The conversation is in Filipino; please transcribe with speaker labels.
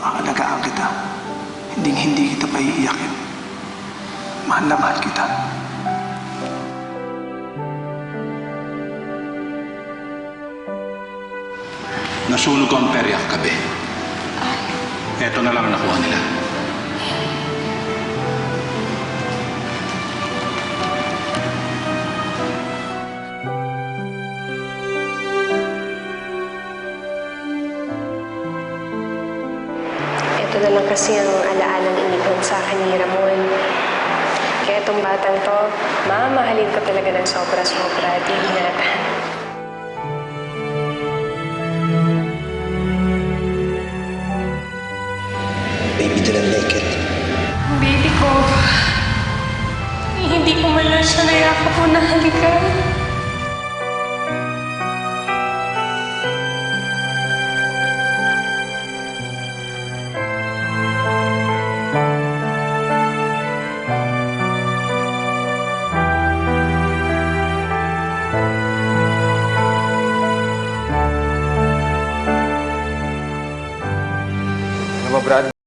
Speaker 1: Aalagaan kita. Hinding hindi kita paiiyakin. Mahal na mahal kita.
Speaker 2: Nasunog ang perya kagabi. Ito na lang ang nakuha nila.
Speaker 3: Ito na lang kasi ang alaalang iniwan sa akin ni Ramon. Kaya itong batang to, mamahalin ko talaga ng sobra-sobra at iingatan.
Speaker 1: Baby, didn't make it.
Speaker 3: Baby ko, hindi ko man lang siya nayakap o nahalikan.